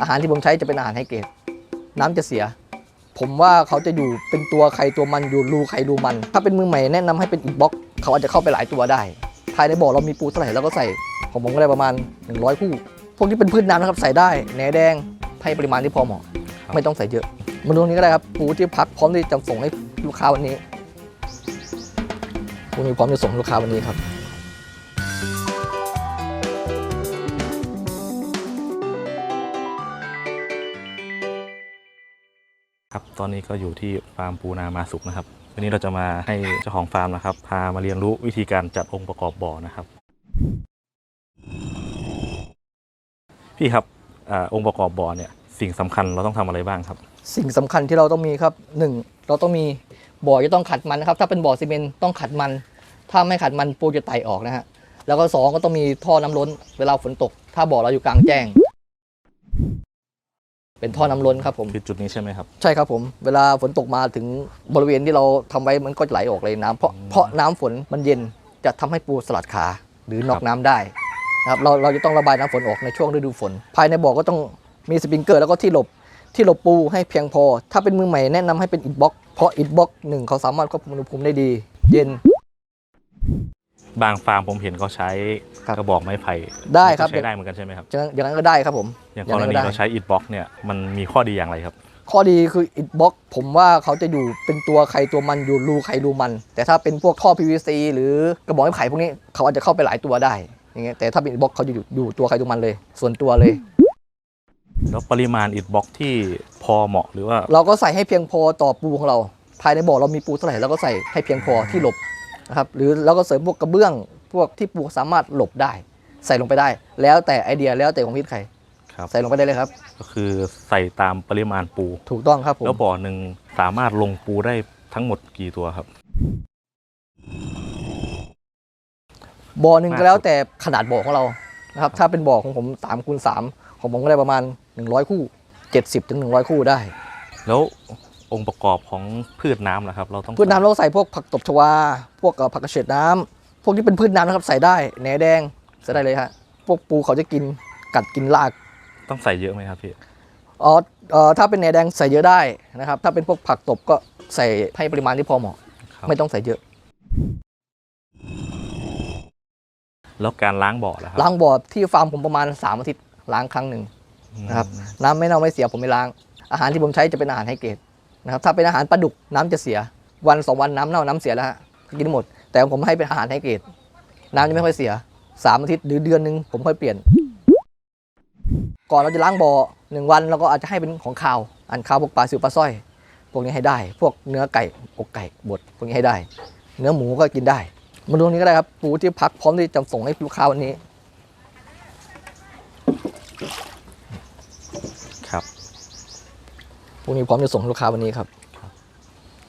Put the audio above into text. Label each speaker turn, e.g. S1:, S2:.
S1: อาหารที่ผมใช้จะเป็นอาหารไฮเกรดน้ำจะเสีย ผมว่าเขาจะอยู่เป็นตัวใครตัวมันอยู่รูใครรูมัน ถ้าเป็นมือใหม่แนะนำให้เป็นอินบ็อกเขาอาจจะเข้าไปหลายตัวได้ ภายในบ่อเรามีปูเท่าไหร่เราก็ใส่ของผมก็ได้ประมาณ 100 คู่ พวกที่เป็นพืชน้ำนะครับใส่ได้แหนแดงให้ปริมาณที่พอเหมาะ
S2: ครับ
S1: ไม่ต้องใส่เยอะ มาดูตรงนี้ก็ได้ครับปูที่พักพร้อมที่จะส่งให้ลูกค้าวันนี้ปูนี้พร้อมจะส่งให้ลูกค้าวันนี้ครับ
S2: ครับตอนนี้ก็อยู่ที่ฟาร์มปูนามาสุกนะครับวันนี้เราจะมาให้เจ้าของฟาร์มนะครับ พามาเรียนรู้วิธีการจัดองค์ประกอบบ่อนะครับ พี่ครับอองค์ประกอบบ่อเนี่ยสิ่งสำคัญเราต้องทำอะไรบ้างครับ
S1: สิ่งสำคัญที่เราต้องมีครับหนึ่งเราต้องมีบ่อจะต้องขัดมันนะครับ ถ้าเป็นบ่อซีเมนต์ต้องขัดมัน ถ้าไม่ขัดมันปูจะไต่ออกนะฮะแล้วก็สองก็ต้องมีท่อน้ำล้น เวลาฝนตก ถ้าบ่อเราอยู่กลางแจ้ง เป็นท่อน้ำล้นครับผม
S2: คือจุดนี้ใช่ไหมครับ
S1: ใช่ครับผม เวลาฝนตกมาถึงบริเวณที่เราทำไว้มันก็จะไหลออกเลยน้ำเพราะ
S2: อืม
S1: เพราะน้ำฝนมันเย็นจะทำให้ปูสลัดขาหรือนอก
S2: ครับ
S1: น้ำได้นะครับเราเราจะต้องระบายน้ำฝนออกในช่วงฤดูฝน ภายในบ่อก็ต้องมีสปริงเกอร์แล้วก็ที่หลบที่หลบปูให้เพียงพอ ถ้าเป็นมือใหม่แนะนำให้เป็นอิฐบล็อกเพราะอิฐบล็อกหนึ่งเขาสามารถควบคุมอุณหภูมิได้ดี เย็น
S2: บางฟาร์มผมเห็นเขาใช้
S1: ครับ
S2: กระบอกไม้ไผ่
S1: ได้ครับ
S2: ใช้ได้เหมือนกันใช่ไหมครับ
S1: อย่างอย่างนั้นก็ได้ครับผม
S2: อย่าง
S1: อกย่าง
S2: ร
S1: นั้น
S2: ณี
S1: ก็ได้
S2: เราใช้อิฐบล็อกเนี่ยมันมีข้อดีอย่างไรครับ
S1: ข้อดีคืออิฐบล็อกผมว่าเขาจะอยู่เป็นตัวใครตัวมันอยู่รูใครรูมัน แต่ถ้าเป็นพวกท่อ PVC หรือกระบอกไม้ไผ่พวกนี้เขาอาจจะเข้าไปหลายตัวได้อย่างเงี้ยแต่ถ้าเป็นอิฐบล็อกเขาจะอยู่อยู่ตัวใครตัวมันเลย ส่วนตัวเลย
S2: แล้วปริมาณอิฐบล็อกที่พอเหมาะหรือว่า
S1: เราก็ใส่ให้เพียงพอต่อปูของเรา ภายในบ่อเรามีปูเท่าไหร่เราก็ใส่ให้เพียงพอที่หลบ นะครับหรือเราก็เสริมพวกกระเบื้อง พวกที่ปูสามารถหลบได้ ใส่ลงไปได้ แล้วแต่ไอเดียแล้วแต่ของพิษใคร
S2: ครับ
S1: ใส่ลงไปได้เลยครับ
S2: ก็คือใส่ตามปริมาณปู
S1: ถูกต้องครับผม
S2: แล้วบ่อหนึ่งสามารถลงปูได้ทั้งหมดกี่ตัวครับ
S1: บ่อหนึ่ง
S2: มาก
S1: ก็แล้วแต่ขนาดบ่อของเรานะครับ ถ้าเป็นบ่อของผม3คูณ3ของผมก็ได้ประมาณ 100 คู่ 70ถึง100 คู่ได้
S2: แล้ว องค์ประกอบของพืชน้ำนะครับ เราต้อง
S1: พืชน้ำเราก็ใส่พวกผักตบชวา พวกเอ่อผักกระเฉดน้ำพวกที่เป็นพืชน้ำนะครับใส่ได้แหนแดงใส่ได้เลยฮะพวกปูเขาจะกินกัดกินราก
S2: ต้องใส่เยอะไหมครับพี่
S1: อ๋อเอ่อถ้าเป็นแหนแดงใส่เยอะได้นะครับ ถ้าเป็นพวกผักตบก็ใส่ให้ปริมาณที่พอเหมาะ
S2: ครับ
S1: ไม่ต้องใส่เยอะ
S2: แล้วการล้างบ่อล่ะครับ
S1: ล้างบ่อที่ฟาร์มผมประมาณ3อาทิตย์ล้างครั้งหนึ่งนะครับ
S2: อืม
S1: น้ำไม่เน่าไม่เสียผมไม่ล้าง อาหารที่ผมใช้จะเป็นอาหารไฮเกรด นะครับถ้าเป็นอาหารปลาดุกน้ำจะเสียวันสองวันน้ำเน่าน้ำเสียแล้วฮะกินหมด แต่ผมให้เป็นอาหารไฮเกรดน้ำจะไม่ค่อยเสียสามอาทิตย์หรือเดือนหนึ่งผมค่อยเปลี่ยน ก่อนเราจะล้างบ่อหนึ่งวันเราก็อาจจะให้เป็นของข้าวอันข้าวพวกปลาซิวปลาสร้อย พวกนี้ให้ได้ พวกเนื้อไก่อกไก่บดพวกนี้ให้ได้ เนื้อหมูก็กินได้ มาดูตรงนี้ก็ได้ครับปูที่พักพร้อมที่จะส่งให้ลูกค้าวันนี้
S2: ครับ
S1: พวกนี้พร้อมจะส่งลูกค้าวันนี้ครับ